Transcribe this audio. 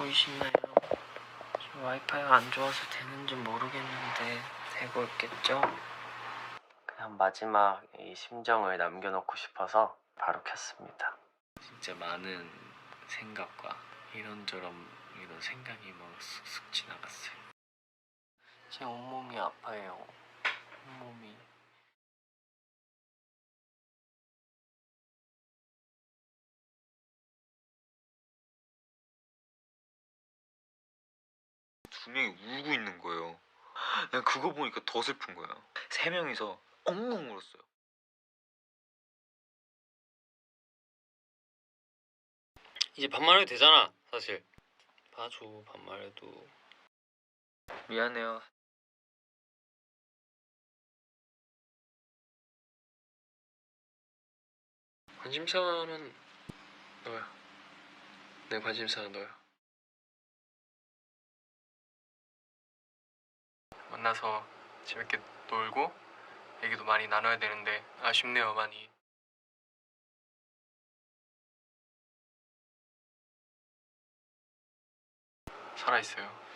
보이시나요? 저 와이파이가 안 좋아서 되는지 모르겠는데 되고 있겠죠? 그냥 마지막 이 심정을 남겨놓고 싶어서 바로 켰습니다. 진짜 많은 생각과 이런저런 이런 생각이 막 슥슥 지나갔어요. 제 온몸이 아파요. 온몸이. 두 명이 울고 있는 거예요. 난 그거 보니까 더 슬픈 거야. 세 명이서 엉엉 울었어요. 이제 반말해도 되잖아, 사실. 봐줘, 반말해도. 미안해요. 관심사는 너야. 내 관심사는 너야. 만나서 재밌게 놀고 얘기도 많이 나눠야 되는데 아쉽네요, 많이. 살아있어요.